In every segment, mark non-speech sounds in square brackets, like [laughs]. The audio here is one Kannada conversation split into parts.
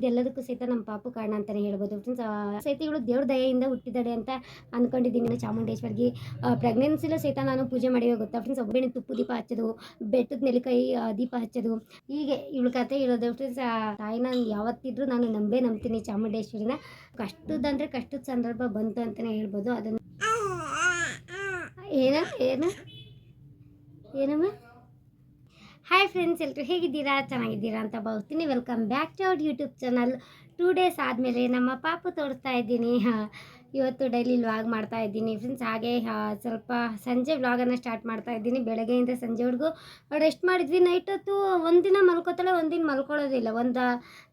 ಇದೆಲ್ಲದಕ್ಕೂ ಸಹಿತ ನಮ್ಮ ಪಾಪು ಕಾರಣ ಅಂತಲೇ ಹೇಳ್ಬೋದು. ಫ್ರೆಂಡ್ಸ್ ಸಹಿತ ಇವಳು ದೇವ್ರ ದಯೆಯಿಂದ ಹುಟ್ಟಿದ್ದಾಳೆ ಅಂತ ಅಂದ್ಕೊಂಡಿದ್ದೀನಿ ಚಾಮುಂಡೇಶ್ವರಿಗೆ. ಪ್ರೆಗ್ನೆನ್ಸಿಲೂ ಸಹಿತ ನಾನು ಪೂಜೆ ಮಾಡಿವೆ ಗೊತ್ತಾ ಫ್ರೆಂಡ್ಸ್ ಒಬ್ಬನೇ ತುಪ್ಪು ದೀಪ ಹಚ್ಚೋದು, ಬೆಟ್ಟದ ನೆಲಕಾಯಿ ದೀಪ ಹಚ್ಚೋದು. ಹೀಗೆ ಇವಳ ಕತೆ ಇರೋದು ಫ್ರೆಂಡ್ಸ್ ತಾಯಿನ ಯಾವತ್ತಿದ್ರೂ ನಾನು ನಂಬೇ ನಂಬ್ತೀನಿ ಚಾಮುಂಡೇಶ್ವರಿನ. ಕಷ್ಟದಂದ್ರೆ ಕಷ್ಟದ ಸಂದರ್ಭ ಬಂತು ಅಂತಲೇ ಹೇಳ್ಬೋದು. ಅದನ್ನು ಏನ ಏನ ಏನಮ್ಮ? ಹಾಯ್ ಫ್ರೆಂಡ್ಸ್ ಎಲ್ಲರೂ ಹೇಗಿದ್ದೀರಾ? ಚೆನ್ನಾಗಿದ್ದೀರಾ ಅಂತ ಭಾವಿಸ್ತೀನಿ. Welcome back to our YouTube channel two days ಆದಮೇಲೆ ನಮ್ಮ ಪಾಪು ತೋರಿಸ್ತಾ ಇದ್ದೀನಿ. ಇವತ್ತು ಡೈಲಿ ವ್ಲಾಗ್ ಮಾಡ್ತಾ ಇದ್ದೀನಿ. ಫ್ರೆಂಡ್ಸ್ ಹಾಗೆ ಸ್ವಲ್ಪ ಸಂಜೆ ವ್ಲಾಗನ್ನು ಸ್ಟಾರ್ಟ್ ಮಾಡ್ತಾ ಇದ್ದೀನಿ. ಬೆಳಗ್ಗೆಯಿಂದ ಸಂಜೆವರೆಗೂ ರೆಸ್ಟ್ ಮಾಡಿದ್ವಿ. ನೈಟ್ ಹೊತ್ತು ಒಂದಿನ ಮಲ್ಕೋತಾಳೆ ಒಂದಿನ ಮಲ್ಕೊಳ್ಳೋದಿಲ್ಲ. ಒಂದು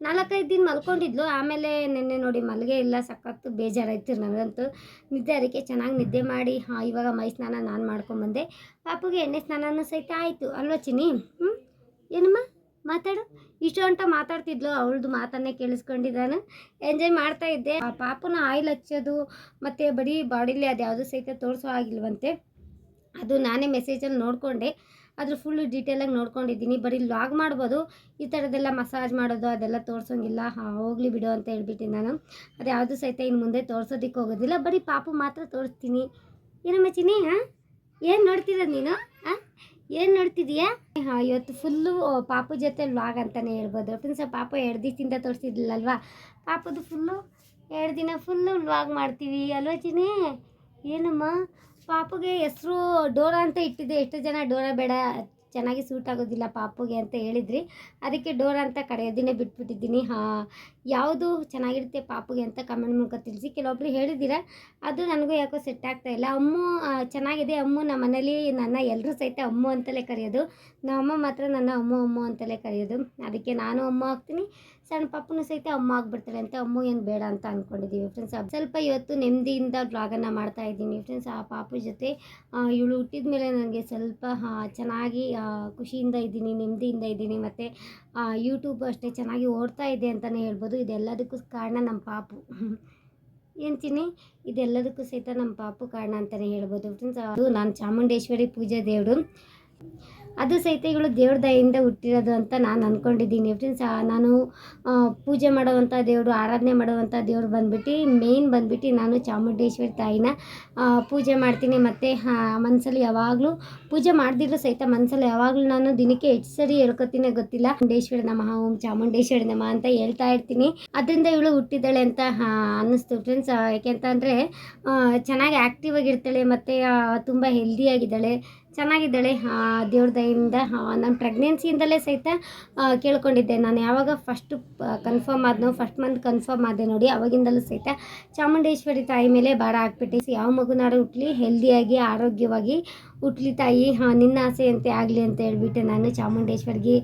ನಾಲ್ಕೈದು ದಿನ ಮಲ್ಕೊಂಡಿದ್ಲು. ಆಮೇಲೆ ನಿನ್ನೆ ನೋಡಿ ಮಲ್ಗೆ ಇಲ್ಲ, ಸಖತ್ತು ಬೇಜಾರಾಯ್ತು ನನಗಂತೂ. ನಿದ್ದೆ ಅದಕ್ಕೆ ಚೆನ್ನಾಗಿ ನಿದ್ದೆ ಮಾಡಿ ಇವಾಗ ಮೈ ಸ್ನಾನ ನಾನು ಮಾಡ್ಕೊಂಬಂದೆ ಪಾಪುಗೆ ಎಣ್ಣೆ ಸ್ನಾನನೂ ಸಹಿತ ಆಯಿತು. ಅಲ್ವಾ ಚಿನಿ ಹ್ಞೂ ಏನಮ್ಮ? ಮಾತಾಡು. ಇಷ್ಟು ಅಂತ ಮಾತಾಡ್ತಿದ್ಲು, ಅವಳದು ಮಾತನ್ನೇ ಕೇಳಿಸ್ಕೊಂಡಿದ್ದಾನು. ಎಂಜಾಯ್ ಮಾಡ್ತಾ ಇದ್ದೆ. ಆ ಪಾಪನ ಆಯಿಲ್ ಹಚ್ಚೋದು ಮತ್ತು ಬರೀ ಬಾಡಿಲಿ ಅದು ಯಾವುದು ಸಹಿತ ತೋರಿಸೋ ಆಗಿಲ್ವಂತೆ. ಅದು ನಾನೇ ಮೆಸೇಜಲ್ಲಿ ನೋಡಿಕೊಂಡೆ. ಅದ್ರ ಫುಲ್ಲು ಡೀಟೇಲಾಗಿ ನೋಡ್ಕೊಂಡಿದ್ದೀನಿ. ಬರೀ ಲಾಗ್ ಮಾಡ್ಬೋದು. ಈ ಥರದ್ದೆಲ್ಲ ಮಸಾಜ್ ಮಾಡೋದು ಅದೆಲ್ಲ ತೋರಿಸೋಂಗಿಲ್ಲ. ಹೋಗಲಿ ಬಿಡು ಅಂತ ಹೇಳ್ಬಿಟ್ಟು ನಾನು. ಅದು ಯಾವುದು ಸಹಿತ ಇನ್ನು ಮುಂದೆ ತೋರಿಸೋದಕ್ಕೆ ಹೋಗೋದಿಲ್ಲ. ಬರೀ ಪಾಪು ಮಾತ್ರ ತೋರಿಸ್ತೀನಿ. ಏನಮ್ಮ ಚಿನಿ ಹಾಂ? ಏನು ನೋಡ್ತಿರೋದು ನೀನು? ಹಾಂ? ಏನು ನೋಡ್ತಿದೀಯಾ? ಇವತ್ತು ಫುಲ್ಲು ಪಾಪು ಜೊತೆ ವ್ಲಾಗ್ ಅಂತಲೇ ಹೇಳ್ಬೋದು. ಫ್ರೆಂಡ್ಸ್ ಪಾಪು ಎರಡು ದಿವಸದಿಂದ ತೋರಿಸಿದ್ಲಲ್ವಾ? ಪಾಪದು ಫುಲ್ಲು ಎರಡು ದಿನ ಫುಲ್ಲು ವ್ಲಾಗ್ ಮಾಡ್ತೀವಿ. ಅಲ್ವಾ ಚಿನಿ ಏನಮ್ಮ? ಪಾಪುಗೆ ಹೆಸರು ಡೋರಾ ಅಂತ ಇಟ್ಟಿದ್ದೆ ಎಷ್ಟು ಜನ ಡೋರಾ ಬೇಡ ಚೆನ್ನಾಗಿ ಸೂಟ್ ಆಗೋದಿಲ್ಲ ಪಾಪುಗೆ ಅಂತ ಹೇಳಿದ್ರಿ. ಅದಕ್ಕೆ ಡೋರ್ ಅಂತ ಕಡೆಯೋದನ್ನೇ ಬಿಟ್ಬಿಟ್ಟಿದ್ದೀನಿ. ಹಾಂ, ಯಾವುದು ಚೆನ್ನಾಗಿರುತ್ತೆ ಪಾಪುಗೆ ಅಂತ ಕಮೆಂಟ್ ಮೂಲಕ ತಿಳಿಸಿ ಕೆಲವೊಬ್ರು ಹೇಳಿದ್ದೀರ? ಅದು ನನಗೂ ಯಾಕೋ ಸೆಟ್ ಆಗ್ತಾ ಇಲ್ಲ. ಅಮ್ಮು ಚೆನ್ನಾಗಿದೆ. ಅಮ್ಮು ನಮ್ಮ ಮನೇಲಿ ನನ್ನ ಎಲ್ಲರೂ ಸಹಿತ ಅಮ್ಮು ಅಂತಲೇ ಕರೆಯೋದು. ನಮ್ಮ ಅಮ್ಮ ಮಾತ್ರ ನನ್ನ ಅಮ್ಮ ಅಮ್ಮ ಅಂತಲೇ ಕರೆಯೋದು. ಅದಕ್ಕೆ ನಾನು ಅಮ್ಮ ಆಗ್ತೀನಿ. ಸಣ್ಣ ಪಾಪನು ಸಹಿತ ಅಮ್ಮ ಆಗ್ಬಿಡ್ತಾಳೆ ಅಂತ ಅಮ್ಮ ಏನು ಬೇಡ ಅಂತ ಅಂದ್ಕೊಂಡಿದ್ದೀವಿ ಫ್ರೆಂಡ್ಸ್ ಸ್ವಲ್ಪ ಇವತ್ತು ನೆಮ್ಮದಿಯಿಂದ ವ್ಲಾಗನ್ನು ಮಾಡ್ತಾ ಇದ್ದೀನಿ ಫ್ರೆಂಡ್ಸ್ ಆ ಪಾಪು ಜೊತೆ ಇವಳು ಹುಟ್ಟಿದ ಮೇಲೆ ನನಗೆ ಸ್ವಲ್ಪ ಚೆನ್ನಾಗಿ ಖುಷಿಯಿಂದ ಇದ್ದೀನಿ, ನೆಮ್ಮದಿಯಿಂದ ಇದ್ದೀನಿ ಮತ್ತು ಯೂಟ್ಯೂಬ್ ಅಷ್ಟೇ ಚೆನ್ನಾಗಿ ಓಡ್ತಾ ಇದೆ ಅಂತಲೇ ಹೇಳ್ಬೋದು. ಇದೆಲ್ಲದಕ್ಕೂ ಕಾರಣ ನಮ್ಮ ಪಾಪು. [laughs] ಏನ್ತೀನಿ ಇದೆಲ್ಲದಕ್ಕೂ ಸಹಿತ ನಮ್ಮ ಪಾಪು ಕಾರಣ ಅಂತಲೇ ಹೇಳ್ಬೋದು ಫ್ರೆಂಡ್ಸ್ ಅದು ನಾನು ಚಾಮುಂಡೇಶ್ವರಿ ಪೂಜೆ ದೇವರು. ಅದು ಸಹಿತ ಇವಳು ದೇವ್ರ ದಯೆಯಿಂದ ಹುಟ್ಟಿರೋದು ಅಂತ ನಾನು ಅಂದ್ಕೊಂಡಿದ್ದೀನಿ ಫ್ರೆಂಡ್ಸ್ ನಾನು ಪೂಜೆ ಮಾಡುವಂಥ ದೇವರು, ಆರಾಧನೆ ಮಾಡುವಂಥ ದೇವರು ಬಂದ್ಬಿಟ್ಟು ಮೇನ್ ಬಂದ್ಬಿಟ್ಟು ನಾನು ಚಾಮುಂಡೇಶ್ವರಿ ತಾಯಿನ ಪೂಜೆ ಮಾಡ್ತೀನಿ. ಮತ್ತು ಮನಸ್ಸಲ್ಲಿ ಯಾವಾಗಲೂ ಪೂಜೆ ಮಾಡ್ದಿದ್ರು ಸಹಿತ ಮನಸ್ಸಲ್ಲಿ ಯಾವಾಗಲೂ ನಾನು ದಿನಕ್ಕೆ ಹೆಚ್ಚು ಸರಿ ಹೇಳ್ಕೊತೀನಿ ಗೊತ್ತಿಲ್ಲ. ಚಾಮುಂಡೇಶ್ವರಿ ನಮಃ, ಓಂ ಚಾಮುಂಡೇಶ್ವರಿ ನಮಃ ಅಂತ ಹೇಳ್ತಾ ಇರ್ತೀನಿ. ಅದರಿಂದ ಇವಳು ಹುಟ್ಟಿದ್ದಾಳೆ ಅಂತ ಅನ್ನಿಸ್ತು. ಫ್ರೆಂಡ್ಸ್ ಯಾಕೆಂತಂದರೆ ಚೆನ್ನಾಗಿ ಆ್ಯಕ್ಟಿವ್ ಆಗಿರ್ತಾಳೆ. ಮತ್ತು ತುಂಬ ಹೆಲ್ದಿಯಾಗಿದ್ದಾಳೆ ಚೆನ್ನಾಗಿದ್ದಾಳೆ. ದೇವ್ರ ದಯಿಂದ ನಾನು ಪ್ರೆಗ್ನೆನ್ಸಿಯಿಂದಲೇ ಸಹಿತ ಕೇಳ್ಕೊಂಡಿದ್ದೆ. ನಾನು ಯಾವಾಗ ಫಸ್ಟ್ ಕನ್ಫರ್ಮ್ ಆದ್ನೋ ಫಸ್ಟ್ ಮಂತ್ ಕನ್ಫರ್ಮ್ ಆದೆ ನೋಡಿ, ಅವಾಗಿಂದಲೂ ಸಹಿತ ಚಾಮುಂಡೇಶ್ವರಿ ತಾಯಿ ಮೇಲೆ ಭಾರ ಹಾಕ್ಬಿಟ್ಟು. ಯಾವ ಮಗುನಾರು ಹುಟ್ಲಿ? ಹೆಲ್ದಿಯಾಗಿ ಆರೋಗ್ಯವಾಗಿ ಹುಟ್ಲಿ ತಾಯಿ, ಹಾಂ, ನಿನ್ನ ಆಸೆಯಂತೆ ಆಗಲಿ ಅಂತ ಹೇಳ್ಬಿಟ್ಟು ನಾನು ಚಾಮುಂಡೇಶ್ವರಿಗೆ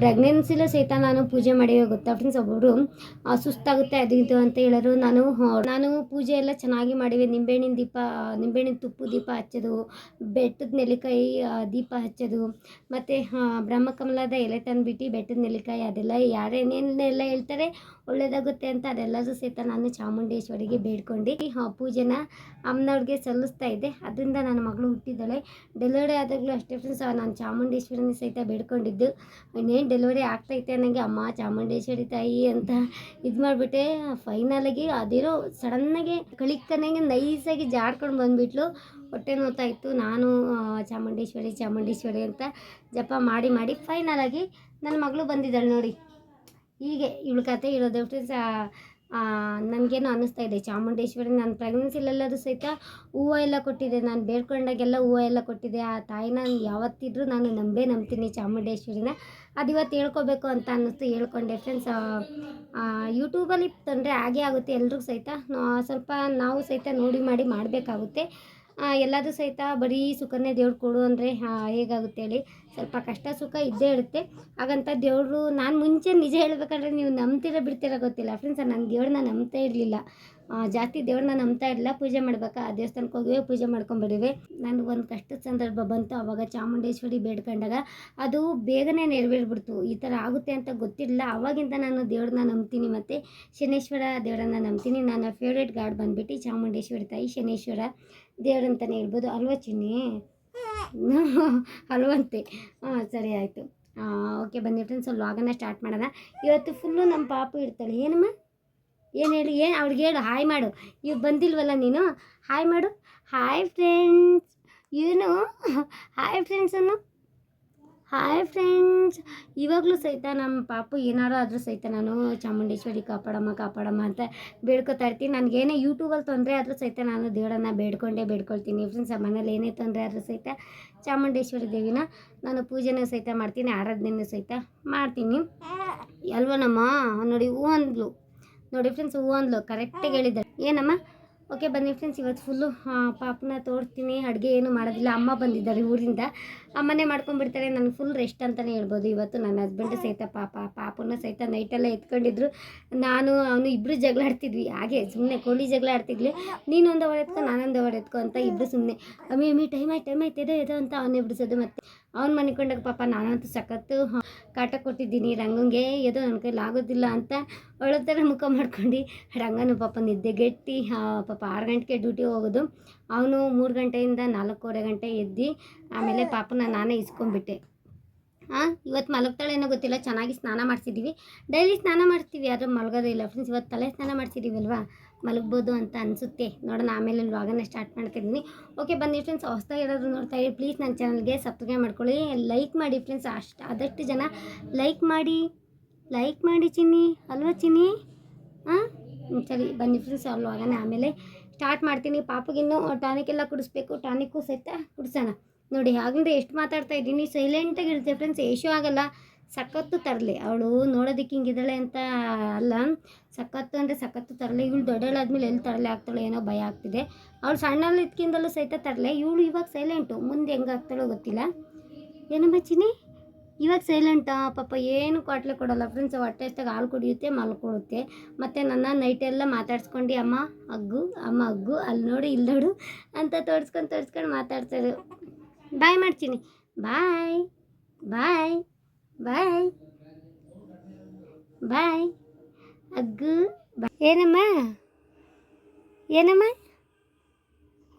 ಪ್ರೆಗ್ನೆನ್ಸಿಲೂ ಸಹಿತ ನಾನು ಪೂಜೆ ಮಾಡಿವೆ ಗೊತ್ತಾ ಫ್ರೆಂಡ್ಸ್ ಒಬ್ಬರು ಸುಸ್ತಾಗುತ್ತೆ ಅದು ಅಂತ ಹೇಳೋರು. ನಾನು ನಾನು ಪೂಜೆ ಎಲ್ಲ ಚೆನ್ನಾಗಿ ಮಾಡಿವೆ. ನಿಂಬೆಹಣ್ಣಿನ ದೀಪ ನಿಂಬೆಹಣ್ಣಿನ ತುಪ್ಪು ದೀಪ ಹಚ್ಚೋದು, ಬೆಟ್ಟದ ನೆಲ್ಲಿಕಾಯಿ ದೀಪ ಹಚ್ಚೋದು, ಮತ್ತು ಬ್ರಹ್ಮಕಮಲದ ಎಲೆ ತಂದುಬಿಟ್ಟು ಬೆಟ್ಟದ ನೆಲ್ಲಿಕಾಯಿ ಅದೆಲ್ಲ ಯಾರೇನೇನೆಲ್ಲ ಹೇಳ್ತಾರೆ ಒಳ್ಳೇದಾಗುತ್ತೆ ಅಂತ ಅದೆಲ್ಲರೂ ಸಹಿತ ನಾನು ಚಾಮುಂಡೇಶ್ವರಿಗೆ ಬೇಡ್ಕೊಂಡು. ಪೂಜೆನ ಅಮ್ಮನವ್ರಿಗೆ ಸಲ್ಲಿಸ್ತಾ ಇದ್ದೆ. ಅದರಿಂದ ನನ್ನ ಮಗಳು ಹುಟ್ಟಿದ್ದಾಳೆ ಡೆಲಿವರಿ ಆದಾಗಲೂ ಅಷ್ಟೇ ಫ್ರೆಂಡ್ಸ್ ನಾನು ಚಾಮುಂಡೇಶ್ವರಿನ ಸಹಿತ ಬೇಡ್ಕೊಂಡಿದ್ದು. ಇನ್ನೇನು ಡೆಲಿವರಿ ಆಗ್ತೈತೆ ನನಗೆ ಅಮ್ಮ, ಚಾಮುಂಡೇಶ್ವರಿ ತಾಯಿ ಅಂತ ಇದು ಮಾಡಿಬಿಟ್ಟೆ. ಫೈನಲಾಗಿ ಅದಿರೋ ಸಡನ್ನಾಗಿ ಕಳಿಕ್ಕನಾಗೆ ನೈಸಾಗಿ ಜಾಡ್ಕೊಂಡು ಬಂದುಬಿಟ್ಲು. ಹೊಟ್ಟೆ ನೋತಾ ಇತ್ತು ನಾನು ಚಾಮುಂಡೇಶ್ವರಿ ಚಾಮುಂಡೇಶ್ವರಿ ಅಂತ ಜಪ ಮಾಡಿ ಮಾಡಿ ಫೈನಲಾಗಿ ನನ್ನ ಮಗಳು ಬಂದಿದ್ದಾಳೆ ನೋಡಿ. ಹೀಗೆ ಇವಳ ಕತೆ ಇರೋದು ಫ್ರೆಂಡ್ಸ್ ನನಗೇನು ಅನ್ನಿಸ್ತಾ ಇದೆ. ಚಾಮುಂಡೇಶ್ವರಿ ನಾನು ಪ್ರೆಗ್ನೆನ್ಸಿಲೆಲ್ಲರೂ ಸಹಿತ ಹೂವು ಎಲ್ಲ ಕೊಟ್ಟಿದೆ. ನಾನು ಬೇಡ್ಕೊಂಡಾಗೆಲ್ಲ ಹೂವು ಎಲ್ಲ ಕೊಟ್ಟಿದೆ. ಆ ತಾಯಿನ ಯಾವತ್ತಿದ್ರೂ ನಾನು ನಂಬೇ ನಂಬ್ತೀನಿ ಚಾಮುಂಡೇಶ್ವರಿನ. ಅದು ಇವತ್ತು ಹೇಳ್ಕೊಬೇಕು ಅಂತ ಅನ್ನಿಸ್ತು. ಹೇಳ್ಕೊಂಡೆ ಫ್ರೆಂಡ್ಸ್ ಯೂಟ್ಯೂಬಲ್ಲಿ ತೊಂದರೆ ಹಾಗೆ ಆಗುತ್ತೆ ಎಲ್ರಿಗೂ ಸಹಿತ. ಸ್ವಲ್ಪ ನಾವು ಸಹಿತ ನೋಡಿ ಮಾಡಿ ಮಾಡಬೇಕಾಗುತ್ತೆ. ಎಲ್ಲದೂ ಸಹಿತ ಬರೀ ಸುಖನೇ ದೇವ್ರು ಕೊಡು ಅಂದರೆ ಹೇಗಾಗುತ್ತೆ ಹೇಳಿ. ಸ್ವಲ್ಪ ಕಷ್ಟ ಸುಖ ಇದ್ದೇ ಇರುತ್ತೆ. ಹಾಗಂತ ದೇವರು, ನಾನು ಮುಂಚೆ ನಿಜ ಹೇಳಬೇಕಾದ್ರೆ ನೀವು ನಂಬ್ತಿರೋ ಬಿಡ್ತೀರ ಗೊತ್ತಿಲ್ಲ. ಫ್ರೆಂಡ್ಸ್ ನಾನು ದೇವ್ರನ್ನ ನಂಬ್ತಾ ಇರಲಿಲ್ಲ. ಜಾಸ್ತಿ ದೇವ್ರನ್ನ ನಂಬ್ತಾ ಇರಲಿಲ್ಲ. ಪೂಜೆ ಮಾಡ್ಬೇಕಾ? ಆ ದೇವಸ್ಥಾನಕ್ಕೆ ಹೋಗಿವೆ, ಪೂಜೆ ಮಾಡ್ಕೊಂಬರಿವೆ ನಾನು ಒಂದು ಕಷ್ಟದ ಸಂದರ್ಭ ಬಂತು. ಆವಾಗ ಚಾಮುಂಡೇಶ್ವರಿ ಬೇಡ್ಕೊಂಡಾಗ ಅದು ಬೇಗನೆ ನೆರವೇರ್ಬಿಡ್ತು. ಈ ಥರ ಆಗುತ್ತೆ ಅಂತ ಗೊತ್ತಿರಲಿಲ್ಲ. ಅವಾಗಿಂದ ನಾನು ದೇವ್ರನ್ನ ನಂಬ್ತೀನಿ ಮತ್ತು ಶನೇಶ್ವರ ದೇವರನ್ನ ನಂಬ್ತೀನಿ. ನನ್ನ ಫೇವ್ರೇಟ್ ಗಾಡ್ ಬಂದ್ಬಿಟ್ಟು ಚಾಮುಂಡೇಶ್ವರಿ ತಾಯಿ ಶನೇಶ್ವರ. ದೇವ್ರಂತಲೇ ಹೇಳ್ಬೋದು. ಅಲ್ವ ಚಿನ್ನಿ? ಅಲ್ವಂತೆ. ಹಾಂ, ಸರಿ ಆಯಿತು. ಓಕೆ, ಬನ್ನಿ ಫ್ರೆಂಡ್ಸ್ ಲಾಗನ್ನ ಸ್ಟಾರ್ಟ್ ಮಾಡೋಣ. ಇವತ್ತು ಫುಲ್ಲು ನಮ್ಮ ಪಾಪು ಇರ್ತಾಳೆ. ಏನಮ್ಮ? ಏನು ಹೇಳಿ, ಏನು? ಅವ್ಳಿಗೆ ಹೇಳು ಹಾಯ್ ಮಾಡು. ಇವು ಬಂದಿಲ್ವಲ್ಲ ನೀನು? ಹಾಯ್ ಮಾಡು. ಹಾಯ್ ಫ್ರೆಂಡ್ಸ್ ಇವನು ಹಾಯ್ ಫ್ರೆಂಡ್ಸ್ ಅನ್ನು ಹಾಯ್ ಫ್ರೆಂಡ್ಸ್ ಇವಾಗಲೂ ಸಹಿತ ನಮ್ಮ ಪಾಪು ಏನಾರು ಆದರೂ ಸಹಿತ ನಾನು ಚಾಮುಂಡೇಶ್ವರಿ ಕಾಪಾಡಮ್ಮ ಕಾಪಾಡಮ್ಮ ಅಂತ ಬೇಡ್ಕೊತಾ ಇರ್ತೀನಿ. ನನಗೇನೇ ಯೂಟ್ಯೂಬಲ್ಲಿ ತೊಂದರೆ ಆದರೂ ಸಹಿತ ನಾನು ದೇವರನ್ನ ಬೇಡ್ಕೊಂಡೇ ಬೇಡ್ಕೊಳ್ತೀನಿ. ಫ್ರೆಂಡ್ಸ್ ಮನೇಲಿ ಏನೇ ತೊಂದರೆ ಆದರೂ ಸಹಿತ ಚಾಮುಂಡೇಶ್ವರಿ ದೇವಿನ ನಾನು ಪೂಜೆನೂ ಸಹಿತ ಮಾಡ್ತೀನಿ ಆರಾಧನೆಯೂ ಸಹಿತ ಮಾಡ್ತೀನಿ. ಅಲ್ವನಮ್ಮ? ನೋಡಿ ಹೂ ಅಂದ್ಲು ನೋಡಿ ಫ್ರೆಂಡ್ಸ್ ಹೂ ಅಂದ್ಲು ಕರೆಕ್ಟಾಗಿ ಹೇಳಿದ್ದಾರೆ. ಏನಮ್ಮ? ಓಕೆ, ಬನ್ನಿ ಫ್ರೆಂಡ್ಸ್ ಇವತ್ತು ಫುಲ್ಲು ಪಾಪನ ತೋರಿಸ್ತೀನಿ. ಅಡುಗೆ ಏನು ಮಾಡೋದಿಲ್ಲ. ಅಮ್ಮ ಬಂದಿದ್ದಾರೆ ಊರಿಂದ. ಅಮ್ಮನೇ ಮಾಡ್ಕೊಂಡ್ಬಿಡ್ತಾರೆ. ನನ್ನ ಫುಲ್ ರೆಸ್ಟ್ ಅಂತಲೇ ಹೇಳ್ಬೋದು. ಇವತ್ತು ನನ್ನ ಹಸ್ಬೆಂಡ್ ಸಹಿತ ಪಾಪ, ಪಾಪನ ಸಹಿತ ನೈಟೆಲ್ಲ ಎತ್ಕೊಂಡಿದ್ರು. ನಾನು, ಅವನು ಇಬ್ಬರು ಜಗಳ ಆಡ್ತಿದ್ವಿ. ಹಾಗೆ ಸುಮ್ಮನೆ ಕೋಳಿ ಜಗಳ ಆಡ್ತಿದ್ವಿ ನೀನೊಂದು ಎತ್ಕೊ ನಾನೊಂದು ಎತ್ಕೊ ಅಂತ ಇಬ್ಬರು ಸುಮ್ಮನೆ ಅಮ್ಮಿ ಅಮ್ಮಿ ಟೈಮ್ ಆಯ್ತು ಟೈಮ್ ಆಯ್ತು, ಎದೋ ಎದೋ ಅಂತ ಅವನೇ ಬಿಡಿಸೋದು ಮತ್ತು ಅವ್ನು ಮನಿಕೊಂಡಾಗ ಪಾಪ ನಾನಂತೂ ಸಖತ್ತು ಕಾಟ ಕೊಟ್ಟಿದ್ದೀನಿ ರಂಗಂಗೆ ಏದೋ ನನ್ನ ಕೈಲಿ ಆಗೋದಿಲ್ಲ ಅಂತ ಅವಳ ಥರ ಮುಖ ಮಾಡ್ಕೊಂಡು ರಂಗನು ಪಾಪ ನಿದ್ದೆಗೆಟ್ಟು ಆ, ಪಾಪ ಆರು ಗಂಟೆಗೆ ಡ್ಯೂಟಿ ಹೋಗೋದು. ಅವನು ಮೂರು ಗಂಟೆಯಿಂದ ನಾಲ್ಕೂವರೆ ಗಂಟೆ ಎದ್ದು ಆಮೇಲೆ ಪಾಪನ ನಾನೇ ಇಸ್ಕೊಂಡ್ಬಿಟ್ಟೆ. ಹಾಂ ಇವತ್ತು ಮಲಗ್ತಾಳೇನೋ ಗೊತ್ತಿಲ್ಲ ಚೆನ್ನಾಗಿ ಸ್ನಾನ ಮಾಡಿಸಿದ್ದೀವಿ ಡೈಲಿ ಸ್ನಾನ ಮಾಡ್ತೀವಿ ಆದರೆ ಮಲಗೋದೇ ಇಲ್ಲ. ಫ್ರೆಂಡ್ಸ್ ಇವತ್ತು ತಲೆ ಸ್ನಾನ ಮಾಡ್ಸಿದ್ದೀವಿ ಅಲ್ವಾ ಮಲಗ್ಬೋದು ಅಂತ ಅನಿಸುತ್ತೆ. ನೋಡೋಣ, ಆಮೇಲೆ ವ್ಲಾಗನ್ನ ಸ್ಟಾರ್ಟ್ ಮಾಡ್ತಿದ್ದೀನಿ. ಓಕೆ ಬನ್ನಿ ಫ್ರೆಂಡ್ಸ್ ಹೊಸ್ದಾಗಿ ಯಾರಾದರೂ ನೋಡ್ತಾ ಇರಿ ಪ್ಲೀಸ್ ನನ್ನ ಚಾನಲ್ಗೆ ಸಬ್ಸ್ಕ್ರೈಬ್ ಮಾಡ್ಕೊಳ್ಳಿ. ಲೈಕ್ ಮಾಡಿ ಫ್ರೆಂಡ್ಸ್ ಅಷ್ಟು ಆದಷ್ಟು ಜನ ಲೈಕ್ ಮಾಡಿ ಲೈಕ್ ಮಾಡಿ ಚಿನ್ನಿ, ಅಲ್ವಾ ಚಿನ್ನಿ? ಹಾಂ ಸರಿ, ಬನ್ನಿ ಫ್ರೆಂಡ್ಸ್ ಹೋಗೋಣ ಆಮೇಲೆ ಸ್ಟಾರ್ಟ್ ಮಾಡ್ತೀನಿ. ಪಾಪಗಿನ್ನೂ ಟಾನಿಕ್ ಎಲ್ಲ ಕುಡಿಸ್ಬೇಕು. ಟಾನಿಕ್ಕು ಸಹಿತ ಕುಡಿಸೋಣ. ನೋಡಿ ಹಾಗಿಂದ ಎಷ್ಟು ಮಾತಾಡ್ತಾ ಇದ್ದೀನಿ ಸೈಲೆಂಟಾಗಿ ಇರುತ್ತೆ ಫ್ರೆಂಡ್ಸ್ ಏಷೂ ಆಗಲ್ಲ. ಸಖತ್ತು ತರಲೆ. ಅವಳು ನೋಡೋದಕ್ಕೆ ಹಿಂಗಿದ್ದಾಳೆ ಅಂತ ಅಲ್ಲ. ಸಖತ್ತು ಅಂದರೆ ಸಖತ್ತು ತರಲಿ. ಇವಳು ದೊಡ್ಡವಳಾದ್ಮೇಲೆ ಎಲ್ಲಿ ತರಲೆ ಆಗ್ತಾಳೆ ಏನೋ ಭಯ ಆಗ್ತಿದೆ. ಅವಳು ಸಣ್ಣಲ್ಲಿ ಇದ್ಕಿಂದಲೂ ಸಹಿತ ತರಲೆ. ಇವಳು ಇವಾಗ ಸೈಲೆಂಟು ಮುಂದೆ ಹೆಂಗೆ ಆಗ್ತಾಳೋ ಗೊತ್ತಿಲ್ಲ. ಏನಮ್ಮ ಚಿನಿ ಇವಾಗ ಸೈಲೆಂಟಾ ಪಾಪ ಏನು ಕ್ವಾಟ್ಲೆ ಕೊಡೋಲ್ಲ. ಫ್ರೆಂಡ್ಸ್ ಹೊಟ್ಟೆ ಅಷ್ಟಾಗಿ ಹಾಲು ಕುಡಿಯುತ್ತೆ, ಮಲ್ಕೊಳುತ್ತೆ. ಮತ್ತು ನನ್ನ ನೈಟೆಲ್ಲ ಮಾತಾಡ್ಸ್ಕೊಂಡು, ಅಮ್ಮ ಅಗ್ಗು ಅಮ್ಮ ಅಗ್ಗು ಅಲ್ಲಿ ನೋಡು, ಇಲ್ಲಿ ನೋಡು ಅಂತ ತೋರಿಸ್ಕೊಂಡು ತೋರಿಸ್ಕೊಂಡು ಮಾತಾಡ್ತಾರೆ ಬಾಯ್ ಮಾಡ್ತೀನಿ ಬಾಯ್ ಬಾಯ್ ಬಾಯ್. ಬಾಯ್. ಅಗ್ಗು. ಏನಮ್ಮ? ಏನಮ್ಮ?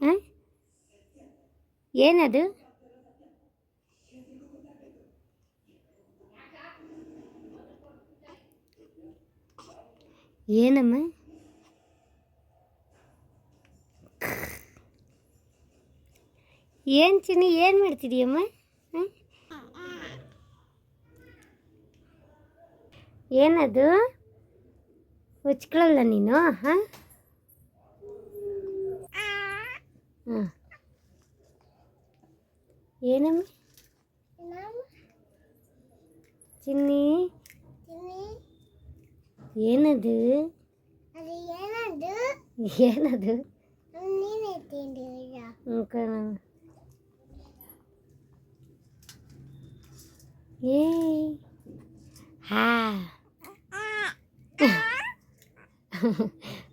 ಹಾಂ? ಏನದು? ಏನಮ್ಮ? ಏನು ಚಿನ್ನಿ ಏನು ಮಾಡ್ತಿದೀಯಮ್ಮ ಹ? ಏನದು? ಹುಚ್ಕೊಳಲ್ಲ ನೀನು? ಹಾಂ? ಹಾಂ. ಏನಮ್ಮ? ಚಿನ್ನಿ? ಏನದು? ಏನದು? ಏ ಹಾ.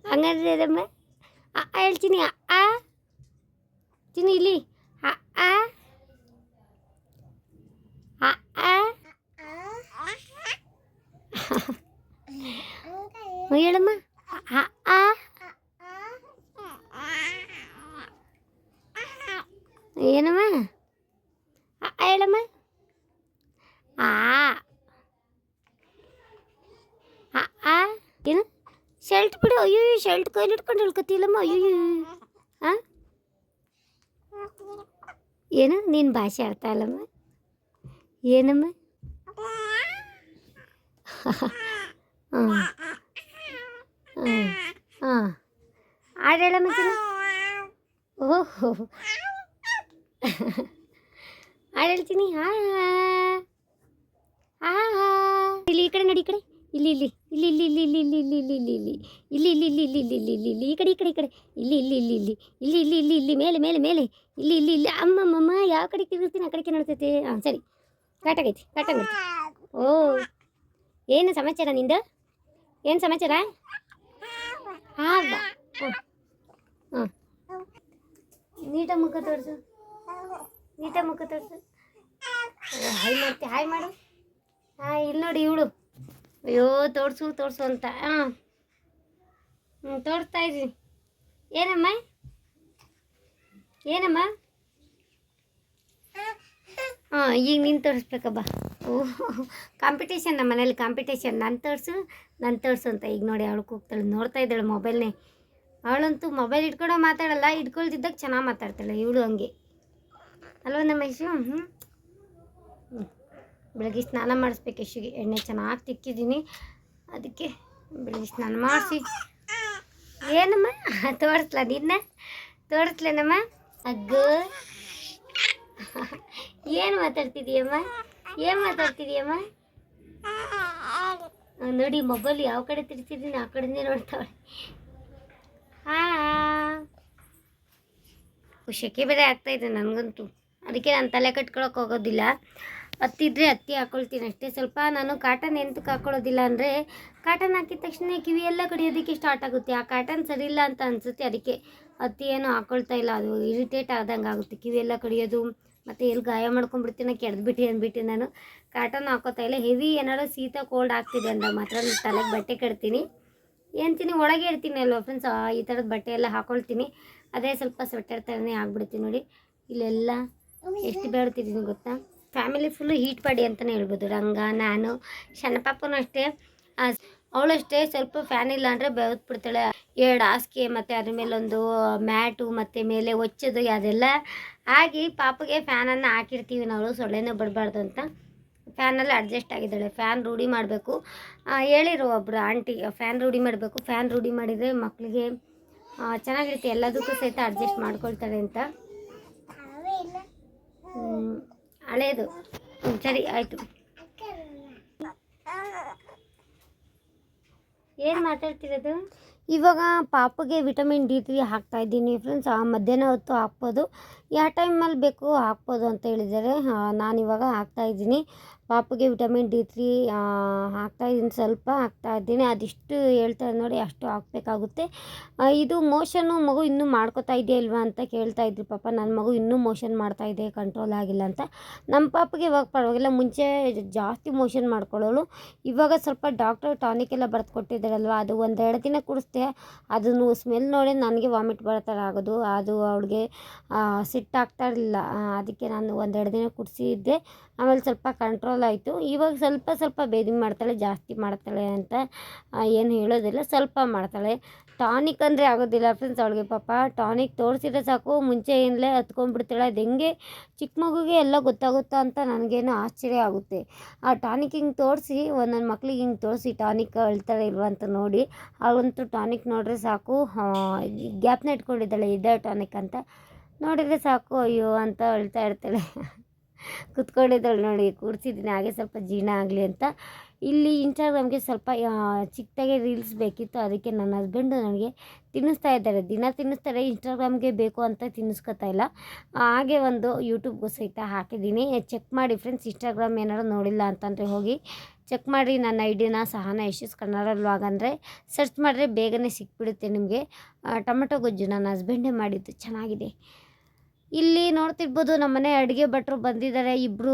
അങ്ങനെ ചെയ്തമ്മ അയാൾ ചിനി ആ ചിനി ഇല്ലേ ആ ആ. മുയളമ്മ ಏನಮ್ಮ ಶರ್ಟ್ ಬಿಡು. ಅಯ್ಯೋ ಶರ್ಟ್ ಕೈಲಿ ಇಟ್ಕೊಂಡು ಹೇಳ್ಕೊತಿಲ್ಲಮ್ಮ ಅಯ್ಯೋ ಹಾಂ ಏನು? ನಿನ್ನ ಭಾಷೆ ಅರ್ಥ ಅಲ್ಲಮ್ಮ ಏನಮ್ಮ? ಹಾಂ. ಹಾಂ. ಹಾಂ. ಹಾಡು ಹೇಳಮ್ಮ ಓಹೋ. ಹಾಡು ಹೇಳ್ತೀನಿ. ಹಾ ಹಾ. ಇಲ್ಲಿ ಈ ಕಡೆ ನೋಡಿ, ಈ ಕಡೆ. ಇಲ್ಲಿ ಇಲ್ಲಿ. ಇಲ್ಲಿ ಇಲ್ಲಿ ಇಲ್ಲಿ ಇಲ್ಲಿ ಇಲ್ಲಿ ಇಲ್ಲಿ ಇಲ್ಲಿ ಇಲ್ಲಿ ಇಲ್ಲಿ ಇಲ್ಲಿ ಇಲ್ಲಿ ಇಲ್ಲಿ ಇಲ್ಲಿ ಇಲ್ಲಿ ಇಲ್ಲಿ ಈ ಕಡೆ ಈ ಕಡೆ ಈ ಕಡೆ ಇಲ್ಲಿ ಇಲ್ಲಿ ಇಲ್ಲಿ ಇಲ್ಲಿ ಇಲ್ಲಿ ಇಲ್ಲಿ ಇಲ್ಲಿ ಇಲ್ಲಿ ಮೇಲೆ ಮೇಲೆ ಮೇಲೆ ಇಲ್ಲಿ ಇಲ್ಲಿ ಇಲ್ಲಿ ಅಮ್ಮಮ್ಮಮ್ಮ ಯಾವ ಕಡೆ ತಿರುಗ್ತೀನಿ ಆ ಕಡೆಗೆ ನೋಡ್ತೈತೆ ಹಾಂ ಸರಿ ಕರೆಕ್ಟಾಗೈತಿ ಕರೆಕ್ಟಾಗಿ ಓ ಏನು ಸಮಾಚಾರ ನಿಂದು ಏನು ಸಮಾಚಾರ ಹಾಂ ಹಾಂ ನೀಟ ಮುಖ ತೋರಿಸು ನೀಟ ಮುಖ ತೋರಿಸು ಹಾಯ್ ಮಾಡ್ತಿ ಹಾಯ್ ಮಾಡು ಹಾಯ್ ಇಲ್ಲಿ ನೋಡಿ ಇವಳು ಅಯ್ಯೋ, ತೋರಿಸು ತೋರಿಸು ಅಂತ. ಹಾಂ ಹ್ಞೂ ತೋರಿಸ್ತಾ ಇದ್ದೀನಿ ಏನಮ್ಮ? ಏನಮ್ಮ? ಹಾಂ ಈಗ ನೀನು ತೋರಿಸ್ಬೇಕಬ್ಬ ಓಹ್ ಕಾಂಪಿಟೇಷನ್ ನಮ್ಮ ಮನೇಲಿ ಕಾಂಪಿಟೇಷನ್ ನಾನು ತೋರಿಸು ನಾನು ತೋರಿಸು ಅಂತ. ಈಗ ನೋಡಿ ಅವಳು ಕೂಗ್ತಾಳೆ. ನೋಡ್ತಾ ಇದ್ದಾಳೆ ಮೊಬೈಲ್ನೇ ಅವಳಂತೂ ಮೊಬೈಲ್ ಇಟ್ಕೊಂಡು ಮಾತಾಡಲ್ಲ ಇಟ್ಕೊಳ್ತಿದ್ದಾಗ ಚೆನ್ನಾಗಿ ಮಾತಾಡ್ತಾಳೆ ಇವಳು ಹಂಗೆ. ಅಲ್ವ ನಮ್ಮ ಹ್ಞೂ ಹ್ಞೂ ಬೆಳಗ್ಗೆ ಸ್ನಾನ ಮಾಡಿಸ್ಬೇಕು, ಯಶುಗೆ. ಎಣ್ಣೆ ಚೆನ್ನಾಗಿ ತಿಕ್ಕಿದ್ದೀನಿ. ಅದಕ್ಕೆ ಬೆಳಗ್ಗೆ ಸ್ನಾನ ಮಾಡಿಸಿ. ಏನಮ್ಮ? ತೋರಿಸ್ಲ ನಿನ್ನ? ತೋರಿಸ್ಲೇನಮ್ಮ? ಅಗ್ಗು. ಏನು ಮಾತಾಡ್ತಿದೀಯಮ್ಮ? ಏನು ಮಾತಾಡ್ತಿದೀಯಮ್ಮ? ನೋಡಿ, ಮೊಬೈಲ್ ಯಾವ ಕಡೆ ತಿರ್ಸಿದ್ದೀನಿ ಆ ಕಡೆನೇ ನೋಡ್ತಾವಳೆ. ಹಾ. ಖುಷಿಗೆ ಬೇರೆ ಆಗ್ತಾಯಿದೆ ನನಗಂತೂ. ಅದಕ್ಕೆ ನಾನು ತಲೆ ಕಟ್ಕೊಳಕ್ಕೆ ಹೋಗೋದಿಲ್ಲ. ಹತ್ತಿದ್ರೆ ಹತ್ತಿ ಹಾಕ್ಕೊಳ್ತೀನಿ ಅಷ್ಟೇ. ಸ್ವಲ್ಪ ನಾನು ಕಾಟನ್ ಎಂತಕ್ಕೆ ಹಾಕೊಳ್ಳೋದಿಲ್ಲ ಅಂದರೆ ಕಾಟನ್ ಹಾಕಿದ ತಕ್ಷಣ ಕಿವಿ ಎಲ್ಲ ಕಡಿಯೋದಕ್ಕೆ ಸ್ಟಾರ್ಟ್ ಆಗುತ್ತೆ. ಆ ಕಾಟನ್ ಸರಿ ಇಲ್ಲ ಅಂತ ಅನಿಸುತ್ತೆ ಅದಕ್ಕೆ ಹತ್ತಿ ಏನು ಹಾಕ್ಕೊಳ್ತಾ ಇಲ್ಲ. ಅದು ಇರಿಟೇಟ್ ಆದಂಗೆ ಆಗುತ್ತೆ. ಕಿವಿ ಎಲ್ಲ ಕಡಿಯೋದು, ಮತ್ತು ಎಲ್ಲಿ ಗಾಯ ಮಾಡ್ಕೊಂಡ್ಬಿಡ್ತೀನಿ ಕೆಡ್ದುಬಿಟ್ಟು ಅಂದ್ಬಿಟ್ಟು ನಾನು ಕಾಟನ್ ಹಾಕೋತಾ ಇಲ್ಲ. ಹೆವಿ ಏನಾದ್ರು ಶೀತ ಕೋಲ್ಡ್ ಆಗ್ತಿದೆ ಅಂದಾಗ ಮಾತ್ರ ತಲೆಗೆ ಬಟ್ಟೆ ಕಟ್ತೀನಿ. ಏನ್ತೀನಿ, ಒಳಗೆ ಇರ್ತೀನಿ ಅಲ್ವ ಫ್ರೆಂಡ್ಸ್ ಈ ಥರದ ಬಟ್ಟೆ ಎಲ್ಲ ಹಾಕೊಳ್ತೀನಿ. ಅದೇ ಸ್ವಲ್ಪ ಸ್ವೆಟರ್ ಥರನೇ ಆಗ್ಬಿಡ್ತೀನಿ ನೋಡಿ. ಇಲ್ಲೆಲ್ಲ ಎಷ್ಟು ಬೇಡ್ತಿದ್ದೀನಿ ಗೊತ್ತಾ? ಫ್ಯಾಮಿಲಿ ಫುಲ್ಲು ಹೀಟ್ ಮಾಡಿ ಅಂತಲೇ ಹೇಳ್ಬೋದು. ರಂಗ ನಾನು ಸಣ್ಣ ಪಾಪನೂ ಅಷ್ಟೇ ಅವಳಷ್ಟೇ ಸ್ವಲ್ಪ ಫ್ಯಾನ್ ಇಲ್ಲ ಅಂದರೆ ಬೆವತ್ಬಿಡ್ತಾಳೆ ಎರಡು ಹಾಸಿಗೆ ಮತ್ತು ಅದ್ರ ಮೇಲೊಂದು ಮ್ಯಾಟು ಮತ್ತು ಮೇಲೆ ಒಚ್ಚೋದು ಅದೆಲ್ಲ ಆಗಿ ಪಾಪಗೆ ಫ್ಯಾನನ್ನು ಹಾಕಿರ್ತೀವಿ ನಾವು. ಸೊಳ್ಳೆನೂ ಬಿಡಬಾರ್ದು ಅಂತ. ಫ್ಯಾನಲ್ಲಿ ಅಡ್ಜಸ್ಟ್ ಆಗಿದ್ದಾಳೆ. ಫ್ಯಾನ್ ರೂಢಿ ಮಾಡಬೇಕು. ಹೇಳಿರು ಒಬ್ಬರು ಆಂಟಿ ಫ್ಯಾನ್ ರೂಢಿ ಮಾಡಬೇಕು. ಫ್ಯಾನ್ ರೂಢಿ ಮಾಡಿದರೆ ಮಕ್ಕಳಿಗೆ ಚೆನ್ನಾಗಿರುತ್ತೆ. ಎಲ್ಲದಕ್ಕೂ ಸಹಿತ ಅಡ್ಜಸ್ಟ್ ಮಾಡ್ಕೊಳ್ತಾಳೆ ಅಂತ. ಹಳೇದು. ಸರಿ, ಆಯಿತು. ಏನು ಮಾತಾಡ್ತಿರೋದು? ಇವಾಗ ಪಾಪಗೆ ವಿಟಮಿನ್ ಡಿ ತ್ರೀ ಹಾಕ್ತಾ ಇದ್ದೀನಿ ಫ್ರೆಂಡ್ಸ್. ಮಧ್ಯಾಹ್ನ ಹೊತ್ತು ಹಾಕ್ಬೋದು. ಯಾವ ಟೈಮಲ್ಲಿ ಬೇಕು ಹಾಕ್ಬೋದು ಅಂತ ಹೇಳಿದ್ದಾರೆ. ಹಾಕ್ತಾ ಇದ್ದೀನಿ. ಪಾಪಗೆ ವಿಟಮಿನ್ ಡಿ ತ್ರೀ ಹಾಕ್ತಾ ಇದ್ದೀನಿ ಸ್ವಲ್ಪ ಹಾಕ್ತಾ ಇದ್ದೀನಿ. ಅದಿಷ್ಟು ಹೇಳ್ತಾರೆ ನೋಡಿ ಅಷ್ಟು ಹಾಕ್ಬೇಕಾಗುತ್ತೆ. ಇದು ಮೋಷನು ಮಗು ಇನ್ನೂ ಮಾಡ್ಕೋತಾ ಇದೆಯಾ ಇಲ್ವಾ ಅಂತ ಕೇಳ್ತಾ ಇದ್ರು ಪಾಪ. ನನ್ನ ಮಗು ಇನ್ನೂ ಮೋಷನ್ ಮಾಡ್ತಾ ಇದೆ, ಕಂಟ್ರೋಲ್ ಆಗಿಲ್ಲ ಅಂತ. ನಮ್ಮ ಪಾಪಗೆ ಇವಾಗ ಪರವಾಗಿಲ್ಲ, ಮುಂಚೆ ಜಾಸ್ತಿ ಮೋಷನ್ ಮಾಡ್ಕೊಳ್ಳೋಳು. ಇವಾಗ ಸ್ವಲ್ಪ ಡಾಕ್ಟರ್ ಟಾನಿಕ್ ಎಲ್ಲ ಬರೆದು ಕೊಟ್ಟಿದ್ದಾರಲ್ವ, ಅದು ಒಂದೆರಡು ದಿನ ಕುಡಿಸ್ದೆ, ಅದನ್ನು ಸ್ಮೆಲ್ ನೋಡಿ ನನಗೆ ವಾಮಿಟ್ ಬರೋ ಥರ ಆಗೋದು. ಅದು ಅವಳಿಗೆ ಸಿಟ್ಟಾಗ್ತಾ ಇರಲಿಲ್ಲ. ಅದಕ್ಕೆ ನಾನು ಒಂದೆರಡು ದಿನ ಕುಡಿಸಿದ್ದೆ. ಆಮೇಲೆ ಸ್ವಲ್ಪ ಕಂಟ್ರೋಲ್ ಆಯಿತು. ಇವಾಗ ಸ್ವಲ್ಪ ಸ್ವಲ್ಪ ಬೇದಿ ಮಾಡ್ತಾಳೆ, ಜಾಸ್ತಿ ಮಾಡ್ತಾಳೆ ಅಂತ ಏನು ಹೇಳೋದಿಲ್ಲ, ಸ್ವಲ್ಪ ಮಾಡ್ತಾಳೆ. ಟಾನಿಕ್ ಅಂದರೆ ಆಗೋದಿಲ್ಲ ಫ್ರೆಂಡ್ಸ್ ಅವಳಿಗೆ ಪಾಪ. ಟಾನಿಕ್ ತೋರಿಸಿದ್ರೆ ಸಾಕು, ಮುಂಚೆ ಏನಲ್ಲೇ ಹತ್ಕೊಂಡ್ಬಿಡ್ತಾಳೆ. ಅದು ಹೆಂಗೆ ಚಿಕ್ಕ ಮಗುಗೆ ಎಲ್ಲ ಗೊತ್ತಾಗುತ್ತಾ ಅಂತ ನನಗೇನು ಆಶ್ಚರ್ಯ ಆಗುತ್ತೆ. ಆ ಟಾನಿಕ್ ಹಿಂಗೆ ತೋರಿಸಿ, ಒಂದೊಂದು ಮಕ್ಳಿಗೆ ಹಿಂಗೆ ತೋರಿಸಿ ಟಾನಿಕ್ ಅಳ್ತಾಳೆ ಇಲ್ವಾ ಅಂತ ನೋಡಿ, ಅವಳಂತೂ ಟಾನಿಕ್ ನೋಡಿದ್ರೆ ಸಾಕು ಗ್ಯಾಪ್ನ ಇಟ್ಕೊಂಡಿದ್ದಾಳೆ, ಇದೇ ಟಾನಿಕ್ ಅಂತ. ನೋಡಿದರೆ ಸಾಕು, ಅಯ್ಯೋ ಅಂತ ಅಳ್ತಾ ಇರ್ತಾಳೆ. ಕುತ್ಕೊಂಡಿದ್ದಾಳೆ ನೋಡಿ, ಕೂರಿಸಿದ್ದೀನಿ, ಹಾಗೆ ಸ್ವಲ್ಪ ಜೀರ್ಣ ಆಗಲಿ ಅಂತ. ಇಲ್ಲಿ ಇನ್ಸ್ಟಾಗ್ರಾಮ್ಗೆ ಸ್ವಲ್ಪ ಚಿಕ್ಕದಾಗೆ ರೀಲ್ಸ್ ಬೇಕಿತ್ತು, ಅದಕ್ಕೆ ನನ್ನ ಹಸ್ಬೆಂಡು ನನಗೆ ತಿನ್ನಿಸ್ತಾ ಇದ್ದಾರೆ. ದಿನ ತಿನ್ನಿಸ್ತಾರೆ ಇನ್ಸ್ಟಾಗ್ರಾಮ್ಗೆ ಬೇಕು ಅಂತ ತಿನ್ನಿಸ್ಕೊತಾ ಇಲ್ಲ. ಹಾಗೆ ಒಂದು ಯೂಟ್ಯೂಬ್ಗೂ ಸಹಿತ ಹಾಕಿದ್ದೀನಿ. ಚೆಕ್ ಮಾಡಿ ಫ್ರೆಂಡ್ಸ್ ಇನ್ಸ್ಟಾಗ್ರಾಮ್ ಏನಾದ್ರು ನೋಡಿಲ್ಲ ಅಂತಂದರೆ ಹೋಗಿ ಚೆಕ್ ಮಾಡಿ, ನನ್ನ ಐಡಿನ ಸಹನ ಯಶಸ್ ಕನ್ನಡ ವ್ಲಾಗ್ ಅಂದರೆ ಸರ್ಚ್ ಮಾಡಿದ್ರೆ ಬೇಗನೆ ಸಿಕ್ಬಿಡುತ್ತೆ ನಿಮಗೆ. ಟೊಮೆಟೊ ಗೊಜ್ಜು ನನ್ನ ಹಸ್ಬೆಂಡೇ ಮಾಡಿದ್ದು, ಚೆನ್ನಾಗಿದೆ. ಇಲ್ಲಿ ನೋಡ್ತಿರ್ಬೋದು ನಮ್ಮ ಮನೆ ಅಡುಗೆ ಭಟ್ರು ಬಂದಿದ್ದಾರೆ. ಇಬ್ಬರು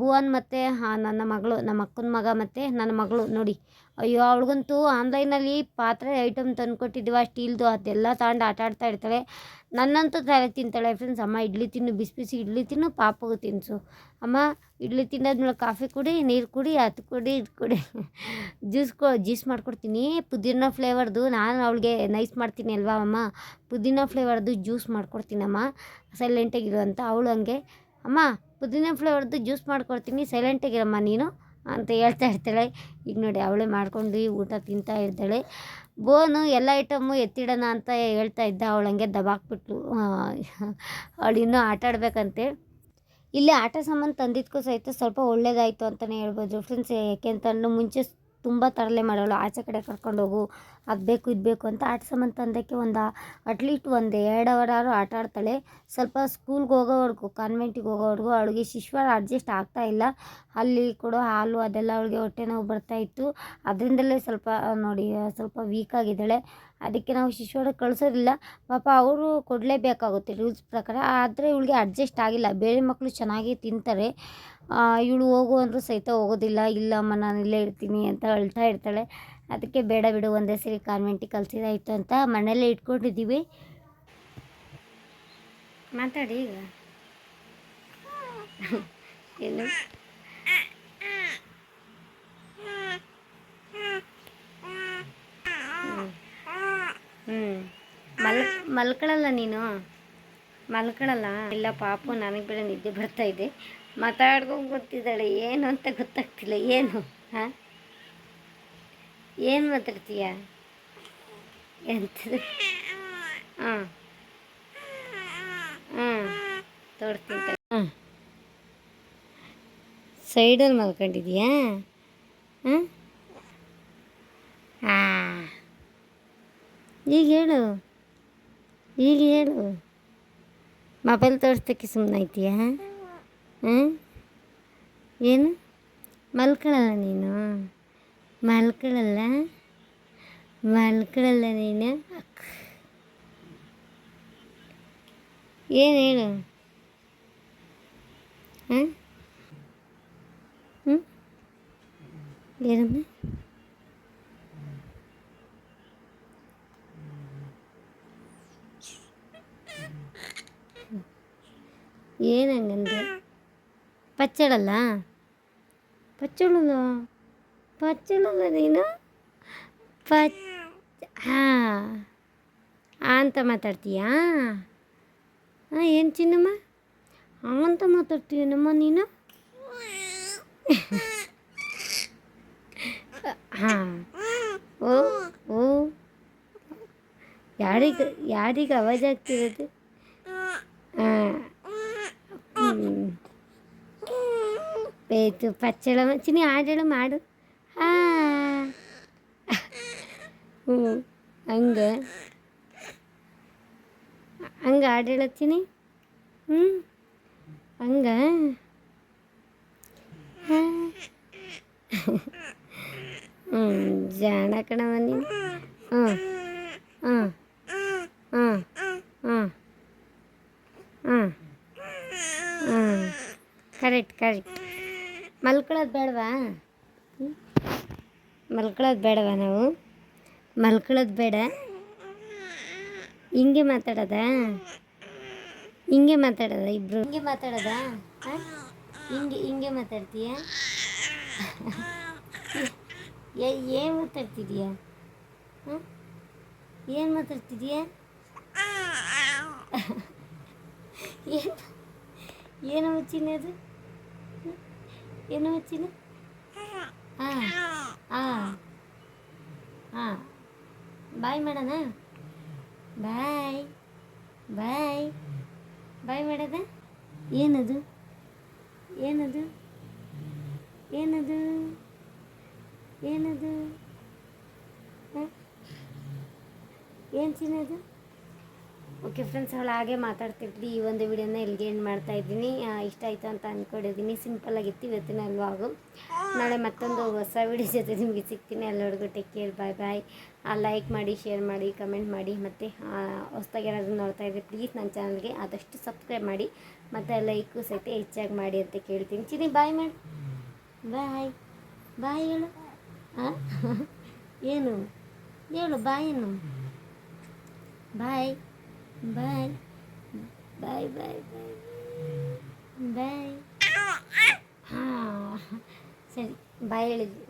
ಭುವನ್ ಮತ್ತು ನನ್ನ ಮಗಳು, ನಮ್ಮ ಅಕ್ಕನ ಮಗ ಮತ್ತು ನನ್ನ ಮಗಳು. ನೋಡಿ, ಅಯ್ಯೋ, ಅವಳಿಗಂತೂ ಆನ್ಲೈನಲ್ಲಿ ಪಾತ್ರೆ ಐಟಮ್ ತಂದುಕೊಟ್ಟಿದ್ದೀವ ಸ್ಟೀಲ್ದು ಅದೆಲ್ಲ ತಗೊಂಡು ಆಟ ಆಡ್ತಾ ಇರ್ತಾಳೆ. ನನ್ನಂತೂ ತಲೆ ತಿಂತಾಳೆ ಫ್ರೆಂಡ್ಸ್ ಅಮ್ಮ ಇಡ್ಲಿ ತಿನ್ನು, ಬಿಸಿ ಬಿಸಿ ಇಡ್ಲಿ ತಿನ್ನು, ಪಾಪಗೂ ತಿನ್ನಿಸು ಅಮ್ಮ, ಇಡ್ಲಿ ತಿನ್ನೋದ್ಮೇಲೆ ಕಾಫಿ ಕುಡಿ, ನೀರು ಕುಡಿ ಅದು ಕುಡಿ, ಇದು ಕುಡಿ. ಜ್ಯೂಸ್ ಕೊ, ಜ್ಯೂಸ್ ಮಾಡ್ಕೊಡ್ತೀನಿ. ಪುದೀನ ಫ್ಲೇವರ್ದು ನಾನು ಅವಳಿಗೆ ನೈಸ್ ಮಾಡ್ತೀನಿ ಅಲ್ವಾ ಅಮ್ಮ? ಪುದೀನ ಫ್ಲೇವರ್ದು ಜ್ಯೂಸ್ ಮಾಡ್ಕೊಡ್ತೀನಮ್ಮ ಸೈಲೆಂಟಾಗಿರು ಅಂತ. ಅವಳು ಹಂಗೆ, ಅಮ್ಮ, ಪುದೀನ ಫ್ಲೇವರ್ದು ಜ್ಯೂಸ್ ಮಾಡ್ಕೊಡ್ತೀನಿ. ಸೈಲೆಂಟಾಗಿರಮ್ಮ ನೀನು. ಅಂತ ಹೇಳ್ತಾ ಇರ್ತಾಳೆ. ಈಗ ನೋಡಿ ಅವಳೇ ಮಾಡ್ಕೊಂಡು ಊಟ ತಿಂತಾ ಇರ್ತಾಳೆ. ಬೋನು ಎಲ್ಲ ಐಟಮ್ಮು ಎತ್ತಿಡೋಣ ಅಂತ ಹೇಳ್ತಾ ಇದ್ದ. ಅವಳು ಹಂಗೆ ದಬಾಕ್ಬಿಟ್ಲು. ಅವಳು ಇನ್ನೂ ಆಟ ಆಡ್ಬೇಕಂತೆ. ಇಲ್ಲಿ ಆಟ ಸಾಮಾನು ತಂದಿದ್ದಕ್ಕೂ ಸಹಿತ ಸ್ವಲ್ಪ ಒಳ್ಳೇದಾಯಿತು ಅಂತಲೇ ಹೇಳ್ಬೋದು. ಫ್ರೆಂಡ್ಸ್ ಯಾಕೆಂತಂದ್ರೆ ಮುಂಚೆ ತುಂಬ ತರಲೆ ಮಾಡೋಳು. ಆಚೆ ಕಡೆ ಕರ್ಕೊಂಡೋಗು ಅದು ಬೇಕು, ಇದು ಬೇಕು ಅಂತ ಆಟ ಸಾಮಾನು ತಂದಕ್ಕೆ ಒಂದು ಅಟ್ಲೀಸ್ಟ್ ಒಂದು ಎರಡು ಅವರಾರು ಆಟ ಆಡ್ತಾಳೆ. ಸ್ವಲ್ಪ ಸ್ಕೂಲ್ಗೆ ಹೋಗೋವರೆಗೂ ಕಾನ್ವೆಂಟಿಗೆ ಹೋಗೋವರೆಗೂ ಅವಳಿಗೆ ಶಿಶುವಾರ ಅಡ್ಜಸ್ಟ್ ಆಗ್ತಾ ಇಲ್ಲ. ಅಲ್ಲಿ ಕೊಡೋ ಹಾಲು ಅದೆಲ್ಲ ಅವಳಿಗೆ ಹೊಟ್ಟೆ ನೋವು ಬರ್ತಾ ಇತ್ತು. ಅದರಿಂದಲೇ ಸ್ವಲ್ಪ, ನೋಡಿ, ಸ್ವಲ್ಪ ವೀಕ್ ಆಗಿದ್ದಾಳೆ. ಅದಕ್ಕೆ ನಾವು ಶಿಶುವಾರ ಕಳಿಸೋದಿಲ್ಲ. ಪಾಪ ಅವರು ಕೊಡಲೇಬೇಕಾಗುತ್ತೆ. ರೂಲ್ಸ್ ಪ್ರಕಾರ ಆದರೆ ಇವಳಿಗೆ ಅಡ್ಜಸ್ಟ್ ಆಗಿಲ್ಲ. ಬೇರೆ ಮಕ್ಕಳು ಚೆನ್ನಾಗಿ ತಿಂತಾರೆ. ಇವಳು ಹೋಗು ಅಂದರೂ ಸಹಿತ ಹೋಗೋದಿಲ್ಲ. ಇಲ್ಲಮ್ಮ, ನಾನು ಇಲ್ಲೇ ಇರ್ತೀನಿ ಅಂತ ಅಳ್ತಾ ಇರ್ತಾಳೆ. ಅದಕ್ಕೆ ಬೇಡ ಬಿಡು, ಒಂದೇ ಸರಿ ಕಾನ್ವೆಂಟಿಗೆ ಕಲ್ಸಿದಾಯಿತು ಅಂತ ಮನೇಲೇ ಇಟ್ಕೊಂಡಿದ್ದೀವಿ. ಮಾತಾಡಿ ಈಗ. ಏನು? ಮಲ್, ಮಲ್ಕೊಳಲ್ಲ ನೀನು? ಮಲ್ಕೊಳಲ್ಲ? ಇಲ್ಲ ಪಾಪು, ನನಗೆ ಬೇರೆ ನಿದ್ದೆ ಬರ್ತಾ ಇದೆ. ಮಾತಾಡ್ಕೊಂಡು ಗೊತ್ತಿದ್ದಾಳೆ ಏನು ಅಂತ ಗೊತ್ತಾಗ್ತಿಲ್ಲ. ಏನು? ಹಾಂ? ಏನು ಮಾತಾಡ್ತೀಯ? ಎಂತ ಹಾಂ. ಹಾಂ. ತೋರಿಸ್ತೀನಿ ಹಾಂ. ಸೈಡಲ್ಲಿ ಮಲ್ಕೊಂಡಿದ್ಯಾ ಹಾಂ? ಹಾಂ. ಈಗ ಹೇಳು. ಈಗ ಹೇಳು. ಮೊಬೈಲ್ ತೋರಿಸ್ತಕ್ಕೆ ಸುಮ್ಮನೆ ಐತಿಯಾ ಏನು? ಮಲ್ಕೊಳ್ಳಲ್ಲ ನೀನು? ಮಲ್ಕೊಳ್ಳಲ್ಲ ಮಲ್ಕೊಳ್ಳಲ್ಲ ನೀನು? ಏನು ಹೇಳು? ಹಾಂ ಹ್ಞೂ? ಏನಮ್ಮ? ಏನು ಹಂಗಂದ್ರೆ ಪಚ್ಚಳಲ್ಲ ಪಚ್ಚಳಲ್ಲ ಪಚ್ಚಳಲ್ಲ ನೀನು ಪಚ್ ಹಾಂ ಅಂತ ಮಾತಾಡ್ತೀಯಾ ಹಾಂ ಏನು ಚಿನ್ನಮ್ಮ ಅಂತ ಮಾತಾಡ್ತೀಯನಮ್ಮ ನೀನು ಹಾಂ ಓ ಓ ಯಾರಿಗೆ ಯಾರಿಗೆ ಅವಾಜ್ ಆಗ್ತಿರೋದು ಹಾಂ ಬೇತು ಪಚ್ಚಳ ಚಿನಿ ಹಾಡೇಳು ಮಾಡು ಹಾಂ ಹ್ಞೂ ಹಂಗೆ ಹಂಗೆ ಹಾಡು ಹೇಳತ್ತೀನಿ ಹ್ಞೂ ಹಂಗ ಹ್ಞೂ ಜಾಣ ಕಣವ ನೀನು ಹ್ಞೂ ಹ್ಞೂ ಹ್ಞೂ ಹ್ಞೂ ಹ್ಞೂ ಹ್ಞೂ ಕರೆಕ್ಟ್ ಕರೆಕ್ಟ್ ಮಲ್ಕೊಳ್ಳೋದು ಬೇಡವಾ? ಮಲ್ಕೊಳ್ಳೋದು ಬೇಡವಾ ನಾವು? ಮಲ್ಕೊಳ್ಳೋದು ಬೇಡ? ಹಿಂಗೆ ಮಾತಾಡೋದಾ? ಹಿಂಗೆ ಮಾತಾಡೋದ ಇಬ್ರು? ಹಿಂಗೆ ಮಾತಾಡೋದಾ? ಹಿಂಗೆ ಹಿಂಗೆ ಮಾತಾಡ್ತೀಯ? ಏನು ಮಾತಾಡ್ತಿದೀಯ? ಏನು ಮಾತಾಡ್ತಿದೀಯ? ಏನು ಏನು ಮುಚ್ಚಿನ ಅದು? ಏನು ಮುಚ್ಚಿನ ಹಾಂ ಹಾಂ ಹಾಂ ಬಾಯ್ ಮಾಡೋಣ ಬಾಯ್ ಬಾಯ್ ಬಾಯ್ ಮಾಡೋದ ಏನದು ಏನದು ಏನದು ಏನದು ಏನು ಚಿನ್ನದು ಓಕೆ ಫ್ರೆಂಡ್ಸ್ ಅವಳು ಹಾಗೆ ಮಾತಾಡ್ತಿರ್ತೀವಿ ಈ ಒಂದು ವಿಡಿಯೋನ ಇಲ್ಲಿಗೆ ಎಂಡ್ ಮಾಡ್ತಾ ಇದ್ದೀನಿ. ಇಷ್ಟ ಆಯಿತು ಅಂತ ಅಂದ್ಕೊಂಡಿದ್ದೀನಿ ಸಿಂಪಲ್ ಆಗಿತ್ತು ಇವತ್ತಿನ ಅಲ್ವಾಗು ನಾಳೆ ಮತ್ತೊಂದು ಹೊಸ ವಿಡಿಯೋ ಜೊತೆ ನಿಮಗೆ ಸಿಗ್ತೀನಿ. ಎಲ್ಲರಿಗೂ take care bye bye like ಮಾಡಿ ಶೇರ್ ಮಾಡಿ ಕಮೆಂಟ್ ಮಾಡಿ, ಮತ್ತು ಹೊಸ್ದಾಗಿ ಏನಾದರೂ ನೋಡ್ತಾ ಇದ್ದರೆ ಪ್ಲೀಸ್ ನನ್ನ ಚಾನಲ್ಗೆ ಆದಷ್ಟು ಸಬ್ಸ್ಕ್ರೈಬ್ ಮಾಡಿ, ಮತ್ತು ಲೈಕು ಸಹಿತ ಹೆಚ್ಚಾಗಿ ಮಾಡಿ ಅಂತ ಕೇಳ್ತೀನಿ. ಚಿನಿ ಬಾಯ್ ಮಾಡಿ. ಬಾಯ್ ಬಾಯ್ ಹೇಳು. ಹಾಂ [laughs] ಏನು? ಹೇಳು ಬಾಯ್ ಏನು? ಬಾಯ್ ಬಾಯ್ ಬಾಯ್ ಬಾಯ್ ಬಾಯ್ ಬಾಯ್ ಹಾಂ ಸರಿ ಬಾಯ್ ಹೇಳಿದ್ವಿ